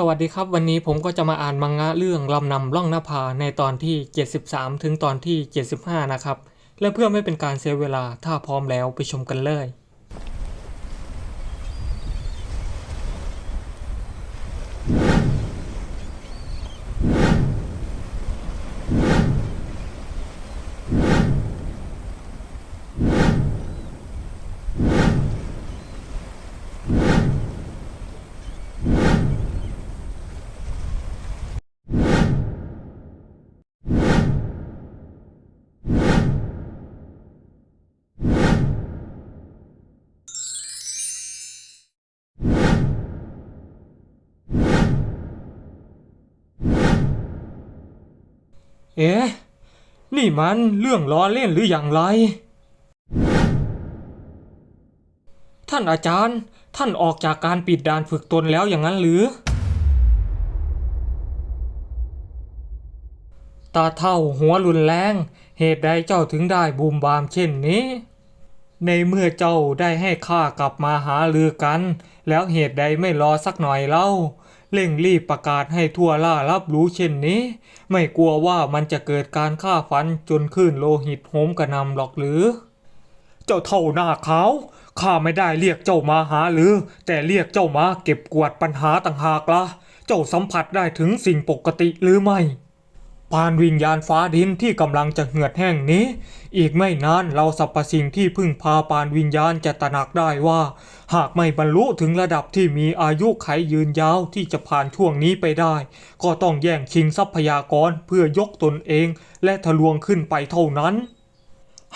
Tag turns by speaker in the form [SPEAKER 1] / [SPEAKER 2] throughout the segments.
[SPEAKER 1] สวัสดีครับ วันนี้ผมก็จะมาอ่านมังงะเรื่องลำนำล่องนภาในตอนที่ 73 ถึงตอนที่ 75 นะครับ และเพื่อไม่เป็นการเสียเวลาถ้าพร้อมแล้วไปชมกันเลย เอ๊ะ นี่มันเรื่องล้อเล่นหรืออย่างไร ท่านอาจารย์ ท่านออกจากการปิดด่านฝึกตนแล้วอย่างนั้นหรือ ตาเท่าหัวรุนแรง เหตุใดเจ้าถึงได้บูมบามเช่นนี้ ในเมื่อเจ้าได้ให้ข้ากลับมาหาลือกัน แล้วเหตุใดไม่รอสักหน่อยเล่า เร่งรีบประกาศให้ทั่วล่ารับรู้เช่นนี้ ไม่กลัวว่ามันจะเกิดการฆ่าฟันจนคลื่นโลหิตโหมกระนำหรอกหรือ เจ้าเท่าหน้าเขาข้าไม่ได้เรียกเจ้ามาหาหรือ แต่เรียกเจ้ามาเก็บกวาดปัญหาต่างหากละเจ้าสัมผัสได้ถึงสิ่งปกติหรือไม่ ปานวิญญาณฟ้าดินที่กำลังจะเหือดแห้งนี้ อีกไม่นานเราสรรพสิ่งที่พึ่งพาปานวิญญาณจะตระหนักได้ว่า หากไม่บรรลุถึงระดับที่มีอายุไขยืนยาวที่จะผ่านช่วงนี้ไปได้ ก็ต้องแย่งชิงทรัพยากรเพื่อยกตนเองและทะลวงขึ้นไปเท่านั้น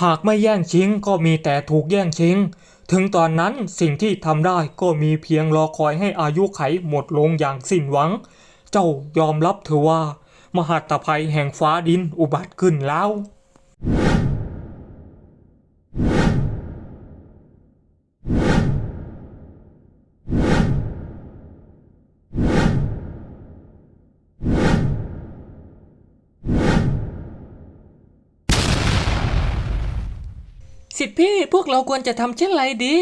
[SPEAKER 1] หากไม่แย่งชิงก็มีแต่ถูกแย่งชิง ถึงตอนนั้นสิ่งที่ทำได้ก็มีเพียงรอคอยให้อายุไขหมดลงอย่างสิ้นหวัง เจ้ายอมรับเถอะว่า มหัตภัยแห่งฟ้าดินอุบัติขึ้นแล้วสิทธิพี่พวกเราควรจะทำเช่นไรดี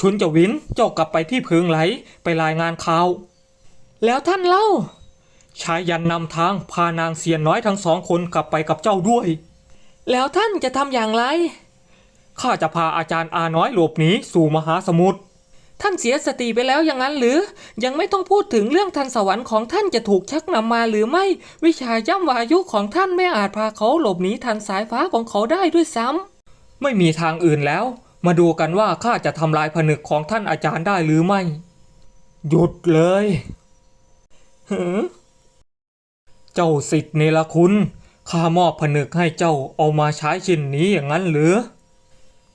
[SPEAKER 1] ชุนจ้าวินเจ้ากลับไปที่เพิงไหลไปรายงานข่าว แล้วท่านเล่า ชายยันนำทางพานางเสียนน้อยทั้งสองคนกลับไปกับเจ้าด้วย แล้วท่านจะทำอย่างไร ข้าจะพาอาจารย์อาน้อยหลบหนีสู่มหาสมุทร ท่านเสียสติไปแล้วอย่างนั้นหรือ ยังไม่ต้องพูดถึงเรื่องทันสวรรค์ของท่านจะถูกชักนำมาหรือไม่ วิชาย่ำวายุของท่านไม่อาจพาเขาหลบหนีทันสายฟ้าของเขาได้ด้วยซ้ำ ไม่มีทางอื่นแล้ว มาดูกันว่าข้าจะทำลายผนึกของท่านอาจารย์ได้หรือไม่ หยุดเลยหือ เจ้าสิทธิ์เนรคุณข้ามอบผนึกให้เจ้าเอามาใช้ชิ้นนี้อย่างนั้นหรือ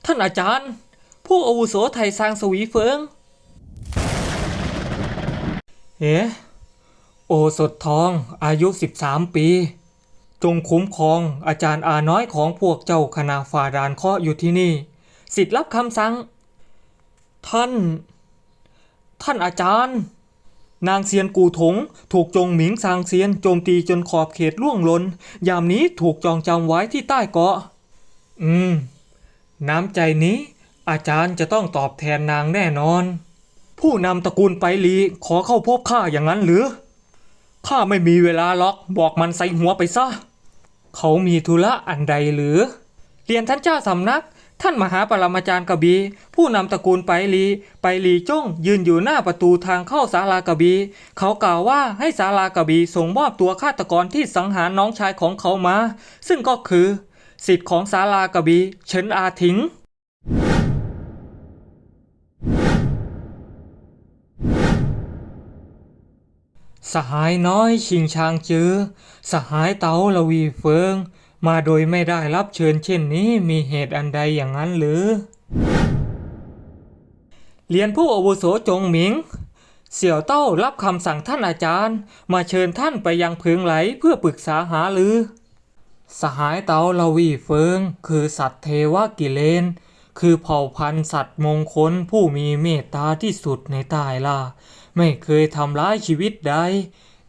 [SPEAKER 1] ท่านอาจารย์ ผู้อาวุโสไทยสร้างสวีเฟิงเอ๊ะโอสถทองอายุ 13 ปี จงคุ้มครองอาจารย์อาน้อยของพวกเจ้าคณะฝ่าดานเคราะห์อยู่ที่นี่ สิทธิ์รับคำสั่ง ท่าน ท่านอาจารย์ นางเซียนกูถง ถูกจงหมิงซางเซียนโจมตีจนขอบเขตล่วงล้น ยามนี้ถูกจองจำไว้ที่ใต้เกาะ อืม น้ำใจนี้ อาจารย์จะต้องตอบแทนนางแน่นอน ผู้นำตระกูลไปลีขอเข้าพบข้าอย่างนั้นหรือ ข้าไม่มีเวลาล็อกบอกมันใส่หัวไปซะ เขามีธุระอันใดหรือ เรียนท่านเจ้าสำนัก ท่านมหาปรมาจารย์กบี ผู้นำตระกูลไปลีไปลีจ้งยืนอยู่หน้าประตูทางเข้าศาลากบี เขากล่าวว่าให้ศาลากบีส่งมอบตัวฆาตกรที่สังหารน้องชายของเขามา ซึ่งก็คือสิทธิ์ของศาลากบีเฉินอาถิงสหายน้อยชิงชางจือสหายเต๋าละวีเฟิง มาโดยไม่ได้รับเชิญเช่นนี้มีเหตุอันใดอย่างนั้นหรือ เรียนผู้อาวุโสจงหมิง เสี่ยวเต้ารับคำสั่งท่านอาจารย์ มาเชิญท่านไปยังเพิงไหลเพื่อปรึกษาหาหรือ สหายเตาละวีเฟิง คือสัตว์เทวกิเลน คือเผ่าพันธุ์สัตว์มงคลผู้มีเมตตาที่สุดในใต้ล่าไม่เคยทำร้ายชีวิตใด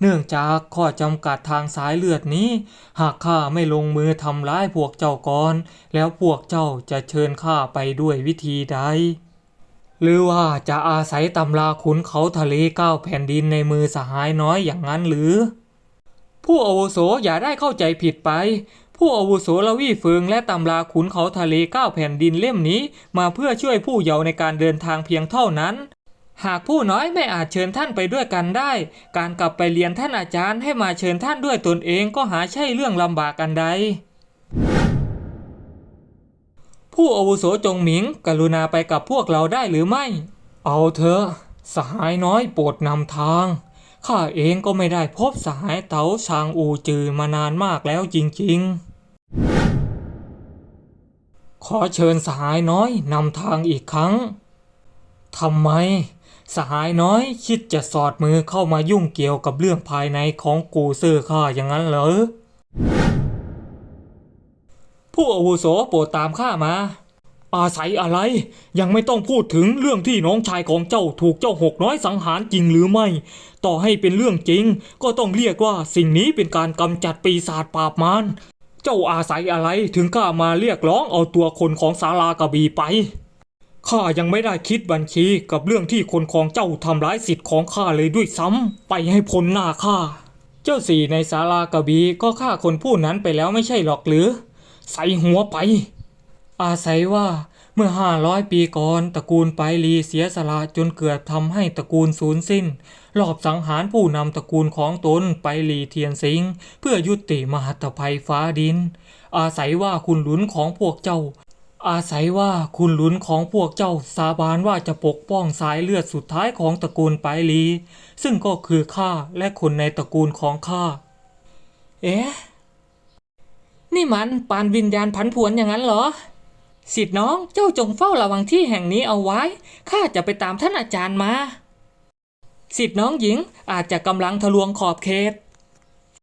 [SPEAKER 1] เนื่องจากข้อจำกัดทางสายเลือดนี้ หากข้าไม่ลงมือทำร้ายพวกเจ้าก่อน แล้วพวกเจ้าจะเชิญข้าไปด้วยวิธีใด หรือว่าจะอาศัยตำราขุนเขาทะเลเก้าแผ่นดินในมือสหายน้อยอย่างนั้นหรือ ผู้อาวุโสอย่าได้เข้าใจผิดไปผู้อาวุโสละวี่เฟิงและตำราขุนเขาทะเลเก้าแผ่นดินเล่มนี้ มาเพื่อช่วยผู้เยาว์ในการเดินทางเพียงเท่านั้น หากผู้น้อยไม่อาจเชิญท่านไปด้วยกันได้ การกลับไปเรียนท่านอาจารย์ให้มาเชิญท่านด้วยตนเองก็หาใช่เรื่องลำบากกันใด ผู้อาวุโสจงหมิง กรุณาไปกับพวกเราได้หรือไม่ เอาเถอะ สหายน้อยโปรดนำทาง ข้าเองก็ไม่ได้พบสหายเต๋าชางอูจือมานานมากแล้วจริง ๆ ขอเชิญสหายน้อยนำทางอีกครั้งทำไม สหายน้อยคิดจะสอดมือเข้ามายุ่งเกี่ยวกับเรื่องภายในของกูเซอร์ข้าอย่างนั้นเหรอ ผู้อาวุโสโปรดตามข้ามา อาศัยอะไรยังไม่ต้องพูดถึงเรื่องที่น้องชายของเจ้าถูกเจ้าหกน้อยสังหารจริงหรือไม่ ต่อให้เป็นเรื่องจริง ก็ต้องเรียกว่าสิ่งนี้เป็นการกำจัดปีศาจปราบมารเจ้าอาศัยอะไรถึงกล้ามาเรียกร้องเอาตัวคนของสาลากระบีไป ข้ายังไม่ได้คิดบัญชีกับเรื่องที่คนของเจ้าทำร้ายสิทธิ์ของข้าเลยด้วยซ้ำไปให้พ้นหน้าข้า เจ้าสี่ในศาลากระบีก็ฆ่าคนผู้นั้นไปแล้วไม่ใช่หรอกหรือ ใส่หัวไป อาศัยว่าเมื่อห้าร้อยปีก่อนตระกูลไปลีเสียสละจนเกือบทำให้ตระกูลสูญสิ้นรอบสังหารผู้นำตระกูลของตนไปลีเทียนสิงเพื่อยุติมหัตภัยฟ้าดิน อาศัยว่าคุณหลุนของพวกเจ้า อาศัยว่าคุณหลุนของพวกเจ้าสาบานว่าจะปกป้องสายเลือดสุดท้ายของตระกูลไปลี ซึ่งก็คือข้าและคนในตระกูลของข้า เอ๊ะ นี่มันปานวิญญาณพันผวนอย่างนั้นเหรอ สิทธิ์น้องเจ้าจงเฝ้าระวังที่แห่งนี้เอาไว้ ข้าจะไปตามท่านอาจารย์มา สิทธิ์น้องหญิงอาจจะกำลังทะลวงขอบเขต